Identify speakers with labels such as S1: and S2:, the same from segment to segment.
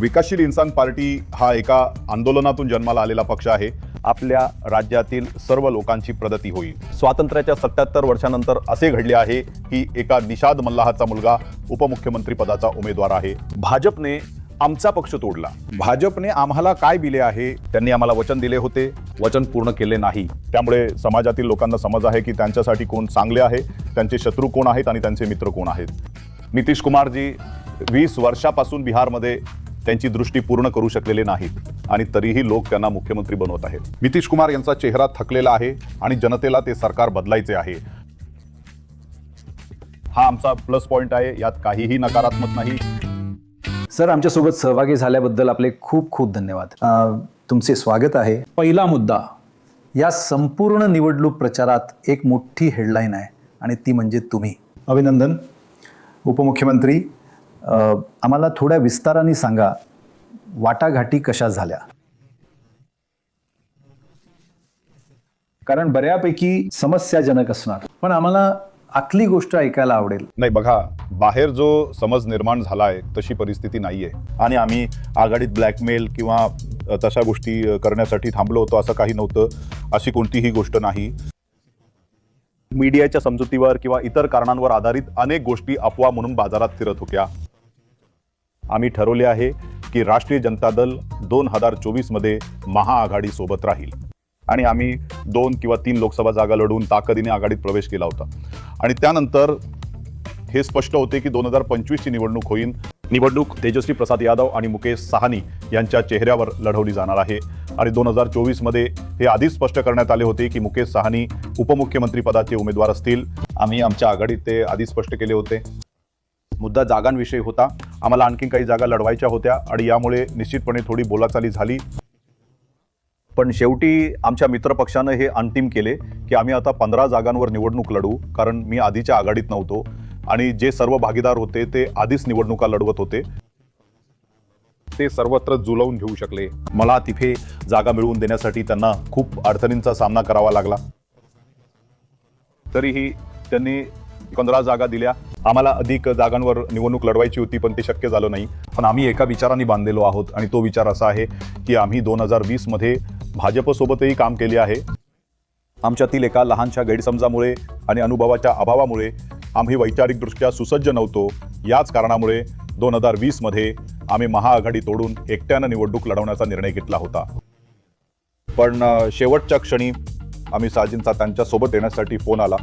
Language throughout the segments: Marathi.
S1: विकासशील इन्सान पार्टी हा एका आंदोलनातून जन्माला आलेला पक्ष आहे. आपल्या राज्यातील सर्व लोकांची प्रगती होईल. स्वातंत्र्याच्या सत्याहत्तर वर्षानंतर असे घडले आहे की एका निषाद मल्लाहाचा मुलगा उपमुख्यमंत्री पदाचा उमेदवार आहे. भाजपने आमचा पक्ष तोडला. भाजपने आम्हाला काय दिले आहे? त्यांनी आम्हाला वचन दिले होते. वचन पूर्ण केले नाही. त्यामुळे समाजातील लोकांना समज आहे की त्यांच्यासाठी कोण चांगले आहे त्यांचे शत्रू कोण आहेत आणि त्यांचे मित्र कोण आहेत? नितीश कुमारजी वीस वर्षापासून बिहारमध्ये त्यांची दृष्टी पूर्ण करू शकलेले नाहीत आणि तरीही लोक त्यांना मुख्यमंत्री बनवत आहेत. नितीश कुमार यांचा चेहरा थकलेला आहे आणि जनतेला ते सरकार बदलायचे आहे. हा आमचा प्लस पॉइंट आहे यात काहीही नकारात्मक नाही.
S2: सर आमच्यासोबत सहभागी झाल्याबद्दल आपले खूप खूप धन्यवाद. अ, तुमचे स्वागत आहे. पहिला मुद्दा या संपूर्ण निवडणूक प्रचारात एक मोठी हेडलाईन आहे आणि ती म्हणजे तुम्ही. अभिनंदन. उपमुख्यमंत्री आम्हाला थोड्या विस्ताराने सांगा वाटाघाटी कशा झाल्या? कारण बऱ्यापैकी समस्याजनक असणार. पण आम्हाला आतली गोष्ट ऐकायला आवडेल.
S1: नाही बघा बाहेर जो समज निर्माण झाला आहे तशी परिस्थिती नाही आहे आणि आम्ही आघाडीत ब्लॅकमेल किंवा तशा गोष्टी करण्यासाठी थांबलो होतो असं काही नव्हतं अशी कोणतीही गोष्ट नाही. मीडियाच्या समजुतीवर किंवा इतर कारणांवर आधारित अनेक गोष्टी अफवा म्हणून बाजारात फिरत होत्या. आम्ही ठरवले आहे की राष्ट्रीय जनता दल दोन हजार चोवीसमध्ये महाआघाडीसोबत राहील. आणि आम्ही दोन किंवा तीन लोकसभा जागा लढवून ताकदीने आघाडीत प्रवेश केला होता. आणि त्यानंतर हे स्पष्ट होते की दोन हजार पंचवीसची निवडणूक होईल. निवडणूक तेजस्वी प्रसाद यादव आणि मुकेश सहानी यांच्या चेहऱ्यावर लढवली जाणार आहे. आणि दोन हजार चोवीसमध्ये हे आधीच स्पष्ट करण्यात आले होते की मुकेश सहानी उपमुख्यमंत्री पदाचे उमेदवार असतील. आम्ही आमच्या आघाडीत ते आधी स्पष्ट केले होते. मुद्दा जागांविषयी होता. आम्हाला आणखी काही जागा लढवायच्या होत्या आणि यामुळे निश्चितपणे थोडी बोलाचाली झाली. पण शेवटी आमच्या मित्रपक्षानं हे अंतिम केले की आम्ही आता पंधरा जागांवर निवडणूक लढवू कारण मी आधीच्या आघाडीत नव्हतो आणि जे सर्व भागीदार होते ते आधीच निवडणुका लढवत होते. ते सर्वत्र जुलवून घेऊ शकले. मला तिथे जागा मिळवून देण्यासाठी त्यांना खूप अडचणींचा सामना करावा लागला. तरीही त्यांनी पंधरा जागा दिल्या. आम्हाला अधिक जागांवर निवडणूक लढवायची होती पण ते शक्य झालं नाही. पण आम्ही एका विचाराने बांधलेलो आहोत आणि तो विचार असा आहे की आम्ही दोन हजार वीसमध्ये भाजपसोबतही काम केले आहे. आमच्यातील एका लहानशा गैरसमजामुळे आणि अनुभवाच्या अभावामुळे आम्ही वैचारिकदृष्ट्या सुसज्ज नव्हतो. याच कारणामुळे दोन हजार वीसमध्ये आम्ही महाआघाडी तोडून एकट्यानं निवडणूक लढवण्याचा निर्णय घेतला होता. पण शेवटच्या क्षणी आम्ही साजींचा त्यांच्यासोबत येण्यासाठी फोन आला.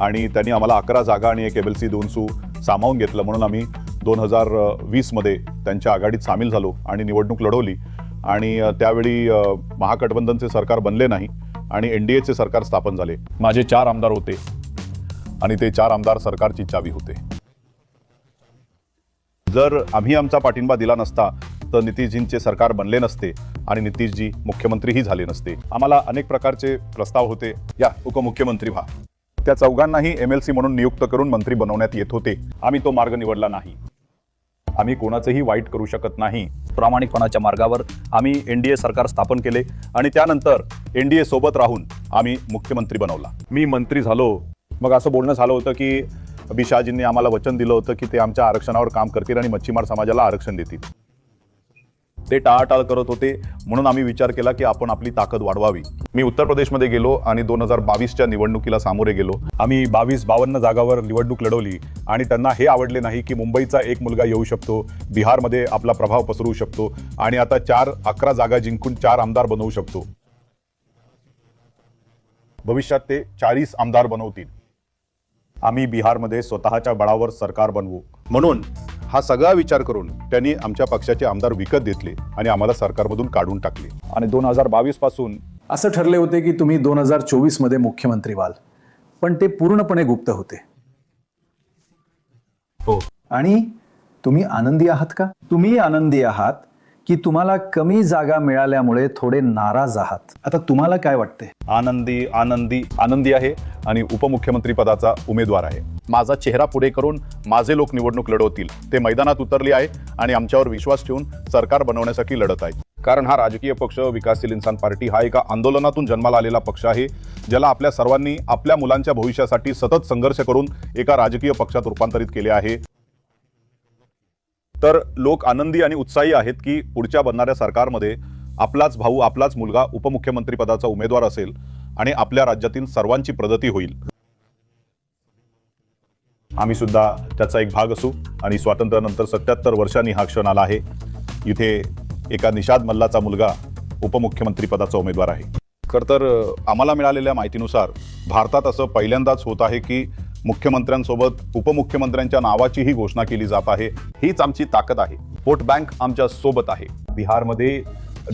S1: आणि त्यांनी आम्हाला अकरा जागा आणि एक एल सी दोन सू सामावून घेतलं. म्हणून आम्ही दोन हजार वीसमध्ये त्यांच्या आघाडीत सामील झालो आणि निवडणूक लढवली. आणि त्यावेळी महागठबंधनचे सरकार बनले नाही आणि एन डी एचे सरकार स्थापन झाले. माझे चार आमदार होते आणि ते चार आमदार सरकारची चावी होते. जर आम्ही आमचा पाठिंबा दिला नसता तर नितीशजींचे सरकार बनले नसते आणि नितीशजी मुख्यमंत्रीही झाले नसते. आम्हाला अनेक प्रकारचे प्रस्ताव होते. या उपमुख्यमंत्री व्हा. त्या चौघांनाही एम एल सी म्हणून नियुक्त करून मंत्री बनवण्यात येत होते. आम्ही तो मार्ग निवडला नाही. आम्ही कोणाचंही वाईट करू शकत नाही. प्रामाणिकपणाच्या मार्गावर आम्ही एन डी ए सरकार स्थापन केले आणि त्यानंतर एन डी ए सोबत राहून आम्ही मुख्यमंत्री बनवला. मी मंत्री झालो. मग असं बोलणं झालं होतं की बी शहाजींनी आम्हाला वचन दिलं होतं की ते आमच्या आरक्षणावर काम करतील आणि मच्छीमार समाजाला आरक्षण देतील. ते टाळाटाळ करत होते. म्हणून आम्ही विचार केला की आपण आपली ताकद वाढवावी. मी उत्तर प्रदेशमध्ये गेलो आणि दोन हजार बावीसच्या निवडणुकीला सामोरे गेलो. आम्ही बावीस बावन्न जागावर निवडणूक लढवली आणि त्यांना हे आवडले नाही की मुंबईचा एक मुलगा येऊ शकतो बिहारमध्ये आपला प्रभाव पसरवू शकतो आणि आता चार अकरा जागा जिंकून चार आमदार बनवू शकतो. भविष्यात ते चाळीस आमदार बनवतील. आम्ही बिहारमध्ये स्वतःच्या बळावर सरकार बनवू. म्हणून हा सगळा विचार करून त्यांनी आमच्या पक्षाचे आमदार विकत घेतले आणि आम्हाला सरकारमधून काढून टाकले. आणि दोन हजार बावीसपासून
S2: असं ठरले होते की तुम्ही दोन हजार चोवीसमध्ये मुख्यमंत्री व्हाल. पण ते पूर्णपणे गुप्त होते.
S1: हो.
S2: आणि तुम्ही आनंदी आहात का? तुम्ही आनंदी आहात की तुम्हाला कमी जागा मिळाल्यामुळे थोडे नाराज आहात. आता तुम्हाला काय वाटते
S1: आनंदी आनंदी आनंदी आहे आणि उपमुख्यमंत्री पदाचा उमेदवार आहे. माझा चेहरा पुढे करून माझे लोक निवडणूक लढवतील. ते मैदानात उतरले आहे आणि आमच्यावर विश्वास ठेवून सरकार बनवण्यासाठी लढत आहे कारण हा राजकीय पक्ष विकासशील इन्सान पार्टी हा एका आंदोलनातून जन्माला आलेला पक्ष आहे ज्याला आपल्या सर्वांनी आपल्या मुलांच्या भविष्यासाठी सतत संघर्ष करून एका राजकीय पक्षात रूपांतरित केले आहे. तर लोक आनंदी आणि उत्साही आहेत की पुढच्या बनणाऱ्या सरकारमध्ये आपलाच भाऊ आपलाच मुलगा उपमुख्यमंत्रीपदाचा उमेदवार असेल आणि आपल्या राज्यातील सर्वांची प्रगती होईल. आम्ही सुद्धा त्याचा एक भाग असू आणि स्वातंत्र्यानंतर सत्याहत्तर वर्षांनी हा क्षण आला आहे. इथे एका निषाद मल्लाचा मुलगा उपमुख्यमंत्रीपदाचा उमेदवार आहे. खरं तर आम्हाला मिळालेल्या माहितीनुसार भारतात असं पहिल्यांदाच होत आहे की मुख्यमंत्र्यांसोबत उपमुख्यमंत्र्यांच्या नावाचीही घोषणा केली जात आहे. हीच आमची ताकद आहे. वोट बँक आमच्यासोबत आहे. बिहारमध्ये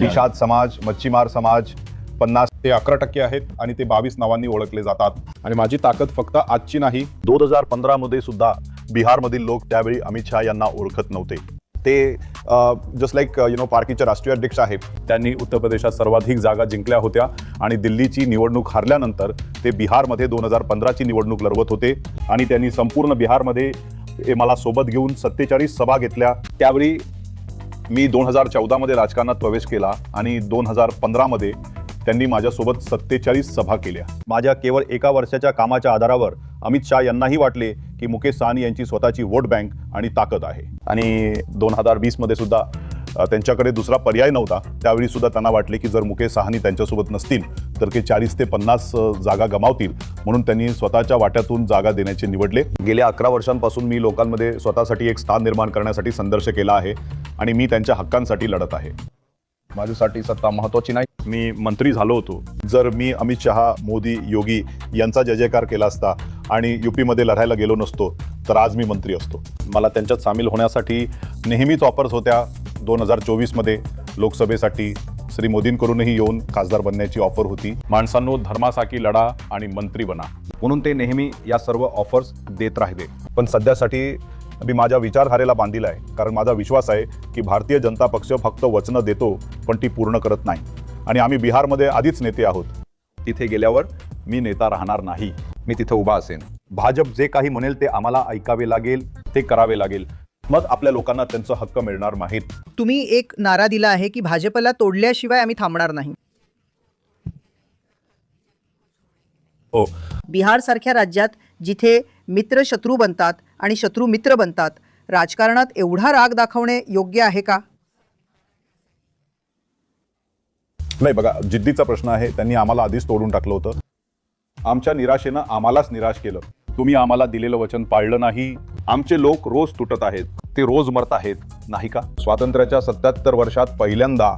S1: निषाद समाज मच्छीमार समाज पन्नास ते अकरा टक्के आहेत आणि ते बावीस नावांनी ओळखले जातात. आणि माझी ताकद फक्त आजची नाही दोन हजार पंधरामध्ये सुद्धा बिहारमधील लोक त्यावेळी अमित शहा यांना ओळखत नव्हते. ते जस्ट लाईक यु नो पार्टीचे राष्ट्रीय अध्यक्ष आहेत त्यांनी उत्तर प्रदेशात सर्वाधिक जागा जिंकल्या होत्या आणि दिल्लीची निवडणूक हारल्यानंतर ते बिहारमध्ये दोन हजार पंधराची निवडणूक लढवत होते आणि त्यांनी संपूर्ण बिहारमध्ये मला सोबत घेऊन सत्तेचाळीस सभा घेतल्या. त्यावेळी मी दोन हजार चौदामध्ये राजकारणात प्रवेश केला आणि दोन हजार पंधरामध्ये त्यांनी माझ्यासोबत सत्तेचाळीस सभा केल्या. माझ्या केवळ एका वर्षाच्या कामाच्या आधारावर अमित शहा यांनाही वाटले की मुकेश साहनी यांची स्वतःची वोट बँक आणि ताकद आहे. आणि दोन हजार वीसमध्ये सुद्धा त्यांच्याकडे दुसरा पर्याय नव्हता. त्यावेळी सुद्धा त्यांना वाटले की जर मुकेश सहानी त्यांच्यासोबत नसतील तर ते चाळीस ते पन्नास जागा गमावतील. म्हणून त्यांनी स्वतःच्या वाट्यातून जागा देण्याचे निवडले. गेल्या अकरा वर्षांपासून मी लोकांमध्ये स्वतःसाठी एक स्थान निर्माण करण्यासाठी संघर्ष केला आहे आणि मी त्यांच्या हक्कांसाठी लढत आहे. माझ्यासाठी सत्ता महत्वाची नाही. मी मंत्री झालो होतो. जर मी अमित शहा मोदी योगी यांचा जय जयकार केला असता आणि युपीमध्ये लढायला गेलो नसतो तर आज मी मंत्री असतो. मला त्यांच्यात सामील होण्यासाठी नेहमीच ऑफर्स होत्या दोन हजार चोवीसमध्ये. लोकसभेसाठी श्री मोदींकडूनही येऊन खासदार बनण्याची ऑफर होती. माणसांनो धर्मासाठी लढा आणि मंत्री बना. म्हणून ते नेहमी या सर्व ऑफर्स देत राहिले. पण सध्यासाठी मी माझ्या विचारधारेला बांधील आहे कारण माझा विश्वास आहे की भारतीय जनता पक्ष फक्त वचनं देतो पण ती पूर्ण करत नाही. आणि आम्ही बिहारमध्ये आधीच नेते आहोत. तिथे गेल्यावर मी नेता राहणार नाही. मी तिथे उभा असेन. भाजप जे काही म्हणेल ते आम्हाला ऐकावे लागेल ते करावे लागेल. मग आपल्या लोकांना त्यांचा हक्क मिळणार नाहीत.
S3: तुम्ही एक नारा दिला आहे की भाजपला तोडल्याशिवाय आम्ही थांबणार नाही.
S1: हो.
S3: बिहारसारख्या राज्यात जिथे मित्र शत्रू बनतात आणि शत्रू मित्र बनतात राजकारणात एवढा राग दाखवणे योग्य आहे का?
S1: नाही बघा जिद्दीचा प्रश्न आहे. त्यांनी आम्हाला आधीच तोडून टाकलं होतं. आमच्या निराशेनं आम्हालाच निराश केलं. तुम्ही आम्हाला दिलेलं वचन पाळलं नाही. आमचे लोक रोज तुटत आहेत. ते रोज मरत आहेत. नाही का? स्वातंत्र्याच्या सत्याहत्तर वर्षात पहिल्यांदा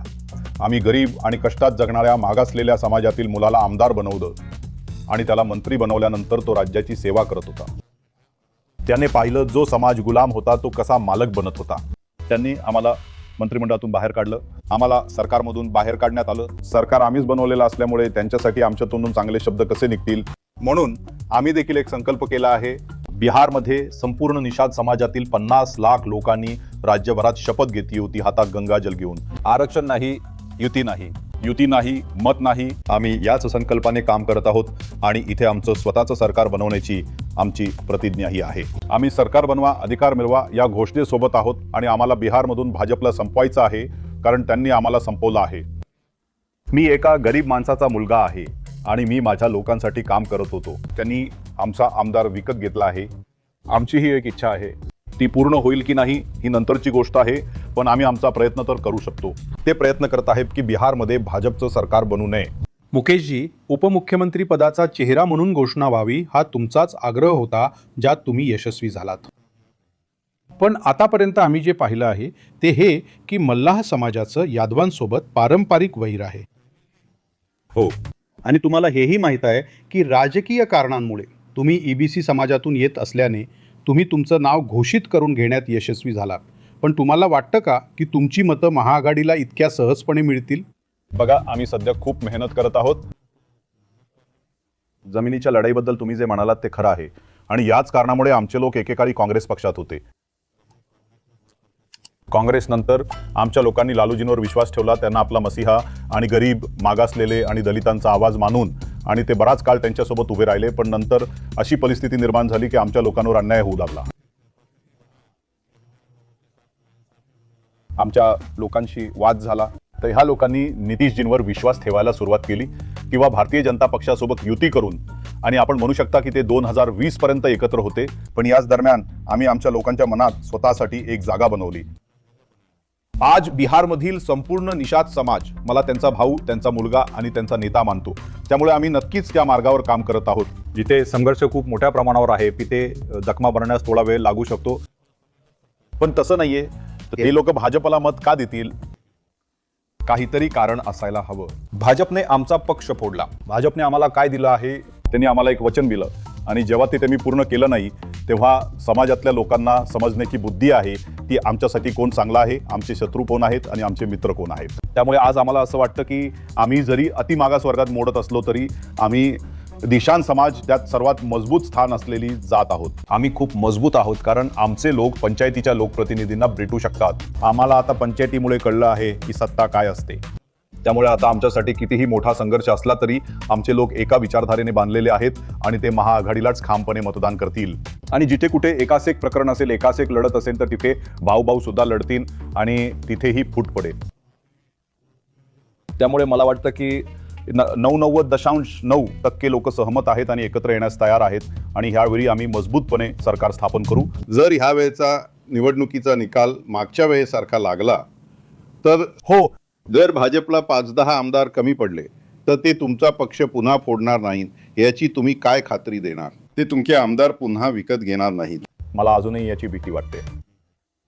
S1: आम्ही गरीब आणि कष्टात जगणाऱ्या मागासलेल्या समाजातील मुलाला आमदार बनवलं. आणि त्याला मंत्री बनवल्यानंतर तो राज्याची सेवा करत होता. त्याने पाहिलं जो समाज गुलाम होता तो कसा मालक बनत होता. त्यांनी आम्हाला मंत्रिमंडळातून बाहेर काढलं. आम्हाला सरकारमधून बाहेर काढण्यात आलं. सरकार आम्हीच बनवलेलं असल्यामुळे त्यांच्यासाठी आमच्या तोंडून चांगले शब्द कसे निघतील? म्हणून आम्ही देखील एक संकल्प केला आहे. बिहारमध्ये संपूर्ण निषाद समाजातील पन्नास लाख लोकांनी राज्यभरात शपथ घेतली होती हातात गंगाजल घेऊन. आरक्षण नाही युती नाही. युती नाही मत नाही. आम्ही याच संकल्पाने काम करत आहोत आणि इथे आमचं स्वतःचं सरकार बनवण्याची आमची प्रतिज्ञाही आहे. आम्ही सरकार बनवा अधिकार मिळवा या घोषणेसोबत आहोत आणि आम्हाला बिहारमधून भाजपला संपवायचं आहे कारण त्यांनी आम्हाला संपवलं आहे. मी एका गरीब माणसाचा मुलगा आहे आणि मी माझ्या लोकांसाठी काम करत होतो. त्यांनी आमचा आमदार विकत घेतला आहे. आमची ही एक इच्छा आहे. ती पूर्ण होईल की नाही ही नंतरची गोष्ट आहे पण आम्ही आमचा प्रयत्न तर करू शकतो. ते प्रयत्न करत आहेत की बिहारमध्ये भाजपचं सरकार बनू नये.
S4: मुकेशजी उपमुख्यमंत्री पदाचा चेहरा म्हणून घोषणा व्हावी हा तुमचाच आग्रह होता ज्यात तुम्ही यशस्वी झालात. पण आतापर्यंत आम्ही जे पाहिलं आहे ते हे की मल्लाह समाजाचं यादवांसोबत पारंपरिक वैर आहे.
S1: हो.
S4: आणि तुम्हाला हेही माहीत आहे की राजकीय कारणांमुळे तुम्ही ईबीसी समाजातून येत असल्याने तुम्ही तुमचं नाव घोषित करून घेण्यात यशस्वी झालात. पण तुम्हाला वाटतं का की तुमची मतं महाआघाडीला इतक्या सहजपणे मिळतील?
S1: बघा आम्ही सध्या खूप मेहनत करत आहोत. जमिनीच्या लढाईबद्दल तुम्ही जे म्हणालात ते खरं आहे. आणि याच कारणामुळे आमचे लोक एकेकाळी काँग्रेस पक्षात होते. काँग्रेसनंतर आमच्या लोकांनी लालूजींवर विश्वास ठेवला त्यांना आपला मसीहा आणि गरीब मागासलेले आणि दलितांचा आवाज मानून आणि ते बराच काळ त्यांच्यासोबत उभे राहिले पण नंतर अशी परिस्थिती निर्माण झाली की आमच्या लोकांवर अन्याय होऊ लागला. आमच्या लोकांशी वाद झाला तर ह्या लोकांनी नितीशजींवर विश्वास ठेवायला सुरुवात केली किंवा भारतीय जनता पक्षासोबत युती करून आणि आपण म्हणू शकता की ते दोन हजार वीस पर्यंत एकत्र होते पण याच दरम्यान आम्ही आमच्या लोकांच्या मनात स्वतःसाठी एक जागा बनवली. आज बिहारमधील संपूर्ण निषाद समाज मला त्यांचा भाऊ त्यांचा मुलगा आणि त्यांचा नेता मानतो. त्यामुळे आम्ही नक्कीच त्या मार्गावर काम करत आहोत. जिथे संघर्ष खूप मोठ्या प्रमाणावर आहे तिथे जखमा भरण्यास थोडा वेळ लागू शकतो. पण तसं नाहीये. तर ते लोक भाजपला मत का देतील? काहीतरी कारण असायला हवं. भाजपने आमचा पक्ष फोडला. भाजपने आम्हाला काय दिलं आहे? त्यांनी आम्हाला एक वचन दिलं. आणि जेव्हा ते त्यांनी पूर्ण केलं नाही तेव्हा समाजातल्या लोकांना समजण्याची बुद्धी आहे ती आमच्यासाठी कोण चांगला आहे आमचे शत्रू कोण आहेत आणि आमचे मित्र कोण आहेत. त्यामुळे आज आम्हाला असं वाटतं की आम्ही जरी अतिमागास वर्गात मोडत असलो तरी आम्ही दिशान समाज त्यात सर्वात मजबूत स्थान असलेली जात आहोत. आम्ही खूप मजबूत आहोत कारण आमचे लोक पंचायतीच्या लोकप्रतिनिधींना भेटू शकतात. आम्हाला आता पंचायतीमुळे कळलं आहे की सत्ता काय असते. त्यामुळे आता आमच्यासाठी कितीही मोठा संघर्ष असला तरी आमचे लोक एका विचारधारेने बांधलेले आहेत आणि ते महाआघाडीलाच खामपणे मतदान करतील. आणि जिथे कुठे एकास एक प्रकरण असेल एकास एक लढत असेल तर तिथे भाऊ भाऊ सुद्धा लढतील आणि तिथेही फूट पडेल. त्यामुळे मला वाटतं की न नव्वद दशांश नऊ टक्के लोक सहमत आहेत आणि एकत्र येण्यास तयार आहेत. आणि ह्यावेळी आम्ही मजबूतपणे सरकार स्थापन करू.
S5: जर ह्या वेळेचा निवडणुकीचा निकाल मागच्या वेळेसारखा लागला तर
S1: हो.
S5: जर भाजपला पाच दहा आमदार कमी पडले तर ते तुमचा पक्ष पुन्हा फोडणार नाहीत याची तुम्ही काय खात्री देणार? ते तुमचे आमदार पुन्हा विकत घेणार नाहीत.
S1: मला अजूनही याची भीती वाटते.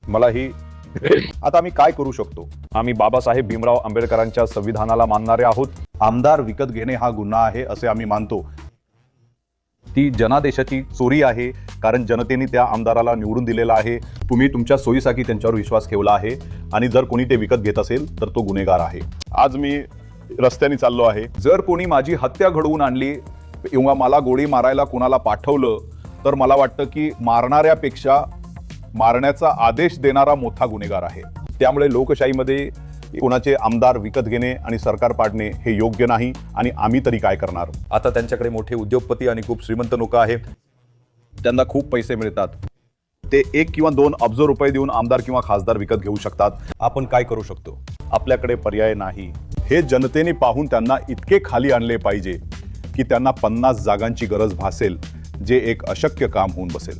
S1: मला ही आता आम्ही काय करू शकतो? आम्ही बाबासाहेब भीमराव आंबेडकरांच्या संविधानाला मानणारे आहोत. आमदार विकत घेणे हा गुन्हा आहे असे आम्ही मानतो. ती जनादेशाची चोरी आहे कारण जनतेने त्या आमदाराला निवडून दिलेला आहे. तुम्ही तुमच्या सोयीसाठी त्यांच्यावर विश्वास ठेवला आहे. आणि जर कोणी ते विकत घेत असेल तर तो गुन्हेगार आहे. आज मी रस्त्याने चाललो आहे. जर कोणी माझी हत्या घडवून आणली किंवा मला गोळी मारायला कोणाला पाठवलं तर मला वाटतं की मारणाऱ्यापेक्षा मारण्याचा आदेश देणारा मोठा गुन्हेगार आहे. त्यामुळे लोकशाहीमध्ये कोणाचे आमदार विकत घेणे आणि सरकार पाडणे हे योग्य नाही आणि आम्ही तरी काय करणार? आता त्यांच्याकडे मोठे उद्योगपती आणि खूप श्रीमंत लोक आहे त्यांना खूप पैसे मिळतात. ते एक किंवा दोन अब्ज रुपये देऊन आमदार किंवा खासदार विकत घेऊ शकतात. आपण काय करू शकतो? आपल्याकडे पर्याय नाही. हे जनतेने पाहून त्यांना इतके खाली आणले पाहिजे की त्यांना पन्नास जागांची गरज भासेल जे एक अशक्य काम होऊन बसेल.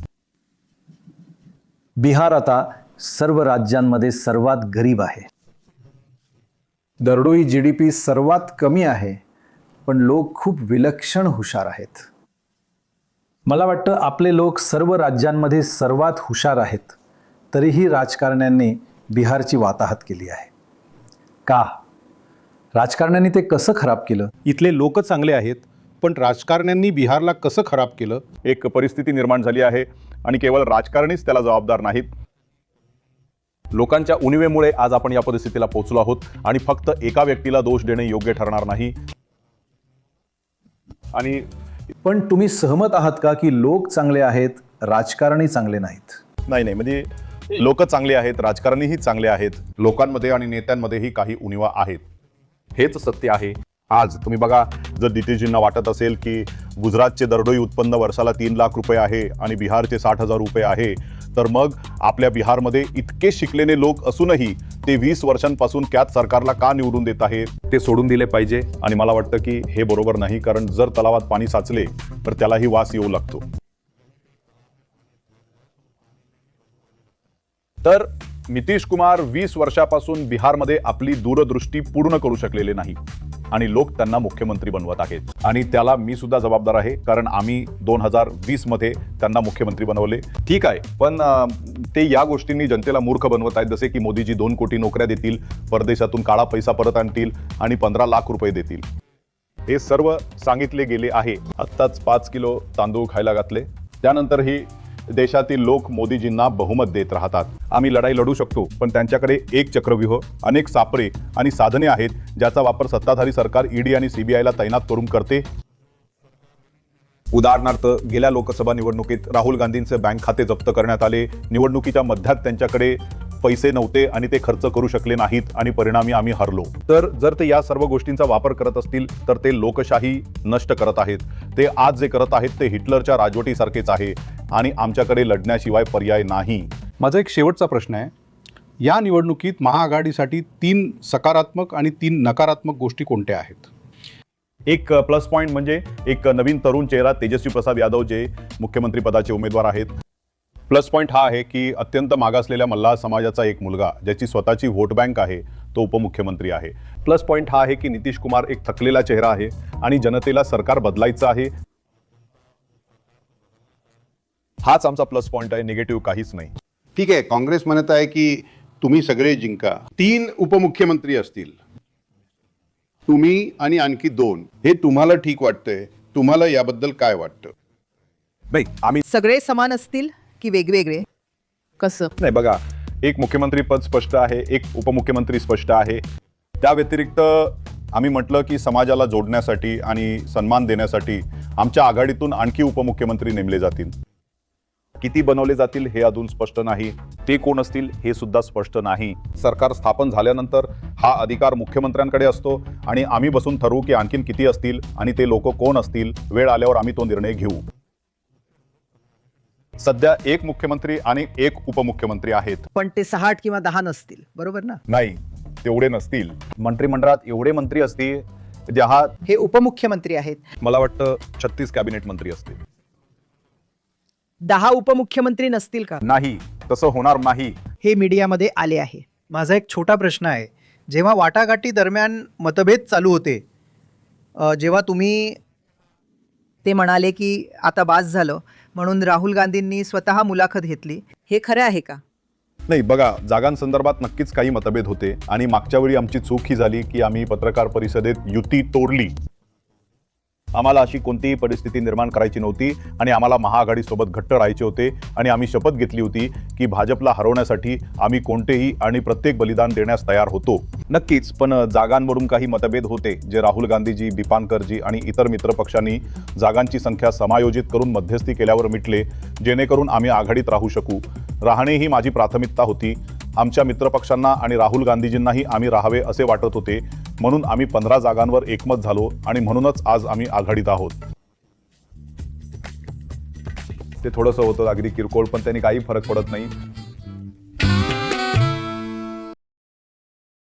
S2: बिहार आता सर्व राज्यांमध्ये सर्वात गरीब आहे. दरडोई जी डी पी सर्वात कमी आहे पण लोक खूप विलक्षण हुशार आहेत. मला वाटतं आपले लोक सर्व राज्यांमध्ये सर्वात हुशार आहेत तरीही राजकारण्यांनी बिहारची वाताहत केली आहे. का? राजकारण्यांनी ते कसं खराब केलं?
S4: इथले लोक चांगले आहेत पण राजकारण्यांनी बिहारला कसं खराब केलं?
S1: एक परिस्थिती निर्माण झाली आहे. आणि केवळ राजकारणीच त्याला जबाबदार नाहीत. लोकांच्या उणिवेमुळे आज आपण या परिस्थितीला पोहोचलो आहोत आणि फक्त एका व्यक्तीला दोष देणे योग्य ठरणार नाही. आणि
S2: पण तुम्ही सहमत आहात का की लोक चांगले आहेत राजकारणी चांगले नाहीत?
S1: नाही नाही. म्हणजे लोक चांगले आहेत राजकारणीही चांगले आहेत. लोकांमध्ये आणि नेत्यांमध्येही काही उणिवा आहेत. हेच सत्य आहे. आज तुम्ही बघा जर दितेशजींना वाटत असेल की गुजरातचे दरडोई उत्पन्न वर्षाला तीन लाख रुपये आहे आणि बिहारचे साठ हजार रुपये आहे तर मग आपल्या बिहारमध्ये इतके शिकलेले लोक असूनही ते वीस वर्षांपासून त्याच सरकारला का निवडून देत आहे ते सोडून दिले पाहिजे आणि मला वाटतं की हे बरोबर नाही कारण जर तलावात पाणी साचले तर त्यालाही वास येऊ लागतो. तर नितीश कुमार वीस वर्षापासून बिहारमध्ये आपली दूरदृष्टी पूर्ण करू शकलेले नाही. आणि लोक त्यांना मुख्यमंत्री बनवत आहेत. आणि त्याला मी सुद्धा जबाबदार आहे कारण आम्ही दोन हजार वीसमध्ये त्यांना मुख्यमंत्री बनवले. ठीक आहे पण ते या गोष्टींनी जनतेला मूर्ख बनवत आहेत. जसे की मोदीजी दोन कोटी नोकऱ्या देतील परदेशातून काळा पैसा परत आणतील आणि पंधरा लाख रुपये देतील. हे सर्व सांगितले गेले आहे. आत्ताच पाच किलो तांदूळ खायला घातले. त्यानंतरही देशातील लोक मोदीजींना बहुमत देत राहतात. आम्ही लढाई लढू शकतो पण त्यांच्याकडे एक चक्रव्यूह अनेक सापळे आणि साधने आहेत ज्याचा वापर सत्ताधारी सरकार ईडी आणि सीबीआयला तैनात करून करते. उदाहरणार्थ गेल्या लोकसभा निवडणुकीत राहुल गांधींचे बँक खाते जप्त करण्यात आले. निवडणुकीच्या मध्यात त्यांच्याकडे पैसे नव्हते आणि ते खर्च करू शकले नाहीत आणि परिणामी आम्ही हरलो. तर जर ते या सर्व गोष्टींचा वापर करत असतील तर ते लोकशाही नष्ट करत आहेत. ते आज जे करत आहेत ते हिटलरच्या राजवटीसारखेच आहे आणि आमच्याकडे लढण्याशिवाय पर्याय नाही.
S4: माझा एक शेवटचा प्रश्न आहे. या निवडणुकीत महाआघाडीसाठी तीन सकारात्मक आणि तीन नकारात्मक गोष्टी कोणत्या आहेत?
S1: एक प्लस पॉईंट म्हणजे एक नवीन तरुण चेहरा तेजस्वी प्रसाद यादव जे मुख्यमंत्री पदाचे उमेदवार आहेत. प्लस पॉईंट हा आहे की अत्यंत मागासलेल्या मल्हार समाजाचा एक मुलगा ज्याची स्वतःची व्होट बँक आहे तो उपमुख्यमंत्री आहे. प्लस पॉईंट हा आहे की नितीश कुमार एक थकलेला चेहरा आहे आणि जनतेला सरकार बदलायचं आहे. हाच आमचा प्लस पॉईंट आहे निगेटिव्ह काहीच नाही.
S5: ठीक आहे काँग्रेस म्हणत आहे की तुम्ही सगळे जिंका. तीन उपमुख्यमंत्री असतील. तुम्ही आणि आणखी दोन. हे तुम्हाला ठीक वाटतंय. तुम्हाला याबद्दल काय वाटतं?
S1: नाही आम्ही
S3: सगळे समान असतील? की वेगवेगळे?
S6: कसं?
S1: नाही बघा एक मुख्यमंत्री पद स्पष्ट आहे एक उपमुख्यमंत्री स्पष्ट आहे. त्या व्यतिरिक्त आम्ही म्हटलं की समाजाला जोडण्यासाठी आणि सन्मान देण्यासाठी आमच्या आघाडीतून आणखी उपमुख्यमंत्री नेमले जातील. किती बनवले जातील हे अजून स्पष्ट नाही. ते कोण असतील हे सुद्धा स्पष्ट नाही. सरकार स्थापन झाल्यानंतर हा अधिकार मुख्यमंत्र्यांकडे असतो आणि आम्ही बसून ठरवू की आणखीन किती असतील आणि ते लोक कोण असतील वेळ आल्यावर आम्ही तो निर्णय घेऊ. सध्या एक मुख्यमंत्री आणि एक उपमुख्यमंत्री आहेत.
S3: पण ते सहा आठ किंवा दहा नसतील बरोबर ना?
S1: नाही तेवढे नसतील. मंत्रिमंडळात एवढे मंत्री असतील जे हा
S3: हे उपमुख्यमंत्री आहेत.
S1: मला वाटतं छत्तीस कॅबिनेट मंत्री असतील.
S3: दहा उपमुख्यमंत्री नसतील का?
S1: नाही तसं होणार नाही.
S3: हे मीडियामध्ये आले आहे.
S2: माझा एक छोटा प्रश्न आहे. जेव्हा वाटाघाटी दरम्यान मतभेद चालू होते अ, जेव्हा तुम्ही
S3: ते म्हणाले की आता बास झालं. म्हणून राहुल गांधींनी स्वतः मुलाखत घेतली. हे खरं आहे का?
S1: नाही बघा जागांसंदर्भात नक्कीच काही मतभेद होते आणि मागच्या वेळी आमची चूक ही झाली की आम्ही पत्रकार परिषदेत युती तोडली. आम्हाला अशी कोणतीही परिस्थिती निर्माण करायची नव्हती आणि आम्हाला महाआघाडीसोबत घट्ट राहायचे होते आणि आम्ही शपथ घेतली होती की भाजपला हरवण्यासाठी आम्ही कोणतेही आणि प्रत्येक बलिदान देण्यास तयार होतो. नक्कीच पण जागांवरून काही मतभेद होते जे राहुल गांधीजी बिपानकरजी आणि इतर मित्रपक्षांनी जागांची संख्या समायोजित करून मध्यस्थी केल्यावर मिटले जेणेकरून आम्ही आघाडीत राहू शकू. राहणे ही माझी प्राथमिकता होती. आमच्या मित्रपक्षांना आणि राहुल गांधीजींनाही आम्ही राहावे असे वाटत होते. म्हणून आम्ही पंधरा जागांवर एकमत झालो आणि म्हणूनच आज आम्ही आघाडीत आहोत. ते थोडंसं होतं अगदी किरकोळ पण त्यांनी काही फरक पडत नाही.